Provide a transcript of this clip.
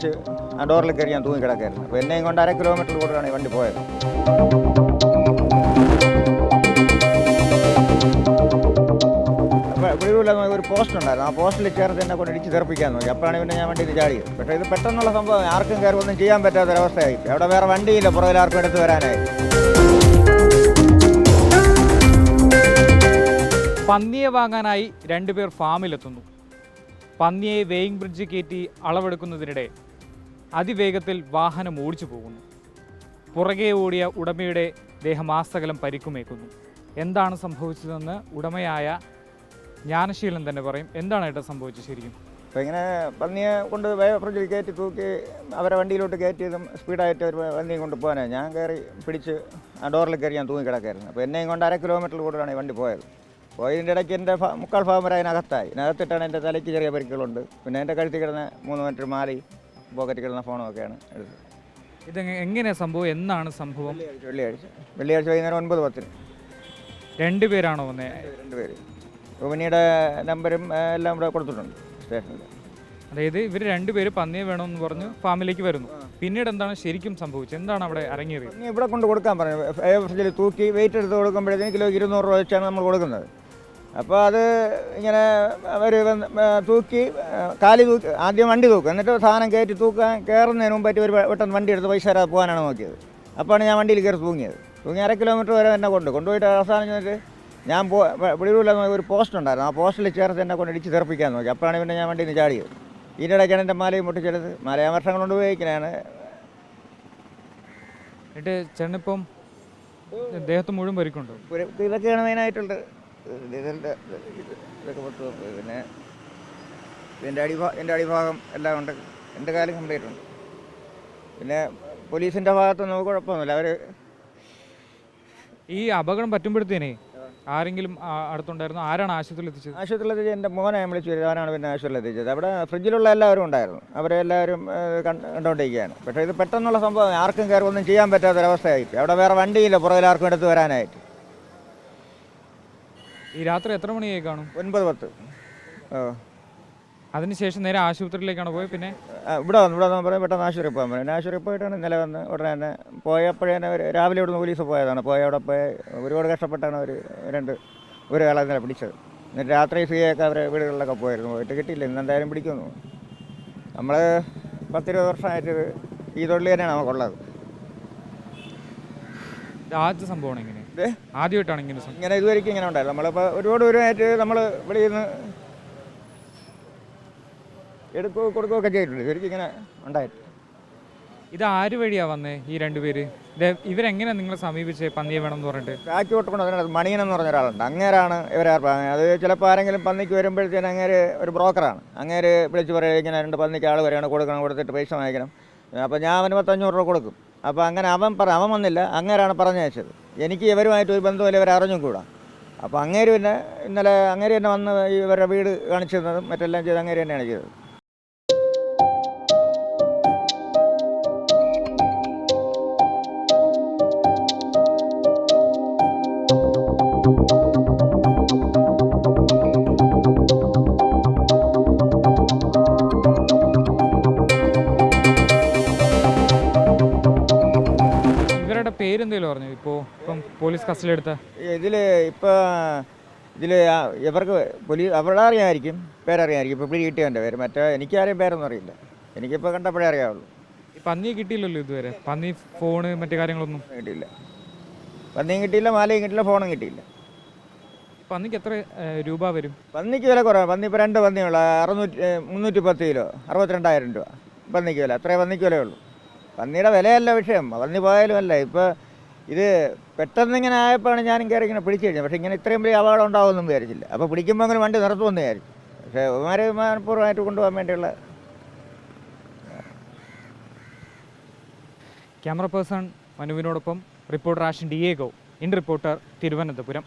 പിടിച്ച് ആ ഡോറിൽ കയറി ഞാൻ തൂങ്ങി കിടക്കായിരുന്നു അപ്പോൾ എന്നെയും കൊണ്ട് അര കിലോമീറ്റർ കൂടുതലാണ് ഈ വണ്ടി പോയത്. ഒരു പോസ്റ്റ് ഉണ്ടായിരുന്നു. ആ പോസ്റ്റിൽ ചേർത്ത് എന്നെ കൊണ്ട് ഇടിച്ച് തെറപ്പിക്കാൻ നോക്കി. അപ്പോഴാണ് പിന്നെ ഞാൻ വണ്ടിയിൽ ചാടിയത് പക്ഷേ ഇത് പെട്ടെന്നുള്ള സംഭവം ആർക്കും കയറി ഒന്നും ചെയ്യാൻ പറ്റാത്തൊരവസ്ഥയായി. അവിടെ വേറെ വണ്ടിയില്ല. പുറകിൽ ആർക്കും എടുത്ത് വരാനായി. പന്നിയെ വാങ്ങാനായി രണ്ടുപേർ ഫാമിലെത്തുന്നു പന്നിയെ വെയിങ് ബ്രിഡ്ജ് കയറ്റി അളവെടുക്കുന്നതിനിടെ അതിവേഗത്തിൽ വാഹനം ഓടിച്ചു പോകുന്നു. പുറകെ ഓടിയ ഉടമയുടെ ദേഹമാസകലം പരിക്കുമേക്കുന്നു. എന്താണ് സംഭവിച്ചതെന്ന് ഉടമയായ ജ്ഞാനശീലൻ തന്നെ പറയും. എന്താണ് ഏട്ടാ സംഭവിച്ചത് ശരിക്കും? അപ്പോൾ ഇങ്ങനെ പന്നിയെ കൊണ്ട് ഫ്രിഡ്ജിൽ കയറ്റി തൂക്കി അവരെ വണ്ടിയിലോട്ട് കയറ്റിയതും സ്പീഡായിട്ട് ഒരു പന്നിയും കൊണ്ട് പോകാനേ ഞാൻ കയറി പിടിച്ച് ആ ഡോറിൽ കയറി ഞാൻ തൂങ്ങി കിടക്കായിരുന്നു അപ്പോൾ എന്നെയും കൊണ്ട് അര കിലോമീറ്റർ കൂടുതലാണ് വണ്ടി പോയത്. പോയതിന്റെ ഇടയ്ക്ക് എന്റെ മുക്കാൽ ഭാഗം വരെ അതിനകത്തായി. അതിനകത്തിട്ടാണ് എന്റെ തലയ്ക്ക് ചെറിയ പരിക്കുകളുണ്ട്. പിന്നെ എന്റെ കഴുത്തിൽ കിടന്ന മൂന്ന് മീറ്റർ മാലയും പോക്കറ്റിൽ കിടന്ന ഫോണും ഒക്കെയാണ് എടുത്തത്. ഇത് എങ്ങനെയാണ് സംഭവം? എന്നാണ് സംഭവം? വെള്ളിയാഴ്ച വെള്ളിയാഴ്ച. വെള്ളിയാഴ്ച വൈകുന്നേരം ഒൻപത് പത്തിന്. രണ്ടുപേരാണോ വന്നത് രണ്ടുപേര് റോമിനിയുടെ നമ്പരും ഏ, എല്ലാം ഇവിടെ കൊടുത്തിട്ടുണ്ട് സ്റ്റേഷനിൽ അതായത് ഇവർ രണ്ടുപേര് പന്നിയെ വേണമെന്ന് പറഞ്ഞ് ഫാമിലേക്ക് വരുന്നു. പിന്നീട് എന്താണ് ശരിക്കും സംഭവിച്ചത്? എന്താണ് അവിടെ അരങ്ങേറിയത്? പന്നി ഇവിടെ കൊണ്ട് കൊടുക്കാൻ പറഞ്ഞു. എ തൂക്കി വെയിറ്റ് എടുത്ത് കൊടുക്കുമ്പോഴത്തേക്ക് കിലോ ഇരുന്നൂറ് രൂപ വെച്ചാണ് നമ്മൾ കൊടുക്കുന്നത്. അപ്പോൾ അത് ഇങ്ങനെ അവർ തൂക്കി കാലി തൂക്കി ആദ്യം വണ്ടി തൂക്കും എന്നിട്ട് സാധനം കയറ്റി തൂക്കാൻ കയറുന്നതിന് മുമ്പായിട്ട് ഒരു പെട്ടെന്ന് വണ്ടി എടുത്ത് പൈസ തരാതെ പോകാനാണ് നോക്കിയത്. അപ്പോഴാണ് ഞാൻ വണ്ടിയിൽ കയറി തൂങ്ങിയത്. തൂങ്ങി അര കിലോമീറ്റർ വരെ എന്നെ കൊണ്ട് കൊണ്ടുപോയിട്ട് അവസാനം ചെന്നിട്ട് ഞാൻ പോ വിളിവില്ല ഒരു പോസ്റ്റ് ഉണ്ടായിരുന്നു. ആ പോസ്റ്റിൽ ചേർത്ത് എന്നെ കൊണ്ട് ഇടിച്ച് തെറപ്പിക്കാൻ നോക്കി. അപ്പോഴാണ് പിന്നെ ഞാൻ വണ്ടിയിൽ നിന്ന് ചാടിയത്. ഇതിന്റെ ഇടയ്ക്കാണ് എന്റെ മാലയും പൊട്ടിച്ചെടുത്ത് മാല ഞാൻ വർഷം കൊണ്ട് ഉപയോഗിക്കുന്നതാണ് എന്നിട്ട് ചേട്ടനിപ്പം ദേഹത്ത് മുഴുവൻ പരിക്കുണ്ടോ ഇതൊക്കെയാണ് മെയിനായിട്ടുള്ളത് ഇതിന്റെ ഇതൊക്കെ പൊട്ടു പിന്നെ എന്റെ അടിഭാ എന്റെ അടിഭാഗം എല്ലാം ഉണ്ട്. എന്റെ കാലം കംപ്ലീറ്റ് ഉണ്ട്. പിന്നെ പോലീസിന്റെ ഭാഗത്ത് നമുക്ക് കുഴപ്പമൊന്നുമില്ല. അവർ ഈ അപകടം പറ്റുമ്പോഴത്തേനെ ആരെങ്കിലും അടുത്തുണ്ടായിരുന്നു? ആരാണ് ആശുപത്രിയിൽ എത്തിച്ചത്? ആശുപത്രിയിൽ എത്തിച്ച് എന്റെ മോനെ നമ്മൾ അവനാണ് പിന്നെ ആശുപത്രിയിൽ എത്തിച്ചത്. അവിടെ ഫ്രിഡ്ജിലുള്ള എല്ലാവരും ഉണ്ടായിരുന്നു. അവരെ എല്ലാവരും കണ്ടുകൊണ്ടിരിക്കുകയാണ് പക്ഷേ ഇത് പെട്ടെന്നുള്ള സംഭവം ആർക്കും കയറി ഒന്നും ചെയ്യാൻ പറ്റാത്തൊരവസ്ഥയായിട്ട് അവിടെ വേറെ വണ്ടിയില്ല. പുറകിൽ ആർക്കും എടുത്ത് വരാനായിട്ട്. ഈ രാത്രി എത്ര മണിയായി കാണും? ഒൻപത് പത്ത്. അതിനുശേഷം നേരെ ആശുപത്രിയിലേക്കാണ് പോയത് പിന്നെ? ഇവിടെ വന്നു ഇവിടെ വന്ന് പറയാം പെട്ടെന്ന് ആശുപത്രി പോകാൻ പറയാം. ആശുപത്രി പോയിട്ടാണ് ഇന്നലെ വന്ന് ഉടനെ തന്നെ പോയപ്പോഴേ തന്നെ രാവിലെ ഇവിടുന്ന് പോലീസ് പോയതാണ്. പോയ അവിടെ പോയ ഒരുപാട് കഷ്ടപ്പെട്ടാണ് അവർ രണ്ട് ഒരു ആളെ ഇന്നലെ പിടിച്ചത്. എന്നിട്ട് രാത്രി ഫ്രീയൊക്കെ അവരെ വീടുകളിലൊക്കെ പോയിരുന്നു. പോയിട്ട് കിട്ടിയില്ല. ഇന്ന് എന്തായാലും പിടിക്കുന്നു. നമ്മൾ പത്തിരുപത് വർഷമായിട്ട് ഈ തൊഴിൽ തന്നെയാണ് നമുക്കുള്ളത്. ആദ്യത്തെ സംഭവമാണ് ഇങ്ങനെ? ഇത് ആദ്യമായിട്ടാണ് ഇങ്ങനെ ഇങ്ങനെ ഇതുവരെയ്ക്കും ഇങ്ങനെ ഉണ്ടായിരുന്നു നമ്മളിപ്പോൾ ഒരുപാട് ദൂരമായിട്ട് നമ്മൾ വെളിയിൽ നിന്ന് എടുക്കുകയോ കൊടുക്കുകയൊക്കെ ചെയ്തിട്ടുണ്ട്. ഇവർക്ക് ഇങ്ങനെ ഉണ്ടായിട്ട്. ഇത് ആര് വഴിയാ വന്നേ ഈ രണ്ടുപേര് ഇവരെങ്ങനെ നിങ്ങളെ സമീപിച്ചേ പന്നിയെ വേണം എന്ന് പറഞ്ഞിട്ട്? ബാക്കി കൊണ്ട് അതിനകത്ത് മണിയൻ എന്ന് പറഞ്ഞ ഒരാളുണ്ട്. അങ്ങേരാണ് ഇവരെ അത് ചിലപ്പോൾ ആരെങ്കിലും പന്നിക്ക് വരുമ്പോഴത്തേന് അങ്ങേര് ഒരു ബ്രോക്കറാണ്. അങ്ങേര് വിളിച്ച് പറയുക ഇങ്ങനെ രണ്ട് പന്നിക്ക് ആൾ വരെയാണ് കൊടുക്കണം കൊടുത്തിട്ട് പൈസ വാങ്ങിക്കണം. അപ്പോൾ ഞാൻ അവന് പത്തഞ്ഞൂറ് രൂപ കൊടുക്കും. അപ്പോൾ അങ്ങനെ അവൻ പറ അവൻ വന്നില്ല. അങ്ങേരാണ് പറഞ്ഞയച്ചത് എനിക്ക് ഇവരുമായിട്ട് ഒരു ബന്ധമില്ല ഇവരെ അറിഞ്ഞും കൂടാ. അപ്പോൾ അങ്ങേര് പിന്നെ ഇന്നലെ അങ്ങേര് തന്നെ വന്ന് ഇവരുടെ വീട് കാണിച്ചു തന്നതും മറ്റെല്ലാം ചെയ്ത് അങ്ങേര് തന്നെയാണ് ചെയ്തത്. ഇവരുടെ പേരെന്തെങ്കിലും പറഞ്ഞു ഇപ്പോൾ ഇപ്പം പോലീസ് കസ്റ്റഡി എടുത്ത ഇതിൽ ഇപ്പോൾ ഇതിൽ ഇവർക്ക് പോലീസ് അവരുടെ അറിയാമായിരിക്കും പേരറിയാമായിരിക്കും ഇപ്പോൾ പിടി കിട്ടിയവന്റെ പേര്? മറ്റേ എനിക്കാരെയും പേരൊന്നും അറിയില്ല. എനിക്കിപ്പോൾ കണ്ടപ്പോഴേ അറിയാവുള്ളൂ. ഈ പന്നിയെ കിട്ടിയില്ലല്ലോ ഇതുവരെ? പന്നി ഫോണ് മറ്റു കാര്യങ്ങളൊന്നും? കിട്ടിയില്ല. പന്നിയും കിട്ടിയില്ല മാലയും കിട്ടിയില്ല ഫോണും കിട്ടിയില്ല. പന്നിക്ക് എത്ര രൂപ വരും? പന്നിക്ക് വില കുറവാണ് പന്നി ഇപ്പോൾ രണ്ട് പന്നിയുള്ള. അറുന്നൂറ്റി മുന്നൂറ്റി പത്ത് കിലോ. അറുപത്തിരണ്ടായിരം രൂപ. പന്നിക്ക് വില. അത്രേ പന്നിക്ക് വിലയുള്ളൂ. പന്നിയുടെ വിലയല്ല വിഷയം. പന്നി പോയാലും അല്ല. ഇപ്പോൾ ഇത് പെട്ടെന്ന് ഇങ്ങനെ ആയപ്പോഴാണ് ഞാനും കയറി ഇങ്ങനെ പിടിച്ചു കഴിഞ്ഞത്. പക്ഷേ ഇങ്ങനെ ഇത്രയും വലിയ അപകടം ഉണ്ടാവുമെന്നും വിചാരിച്ചില്ല. അപ്പോൾ പിടിക്കുമ്പോൾ അങ്ങനെ വണ്ടി നിർത്തുമെന്ന് വിചാരിച്ചു. പക്ഷേ അവന്മാർ വിമാനപൂർവമായിട്ട് കൊണ്ടുപോകാൻ വേണ്ടിയുള്ള camera person മനുവിനോടൊപ്പം reporter Ashan Diego. In reporter Thiruvananthapuram.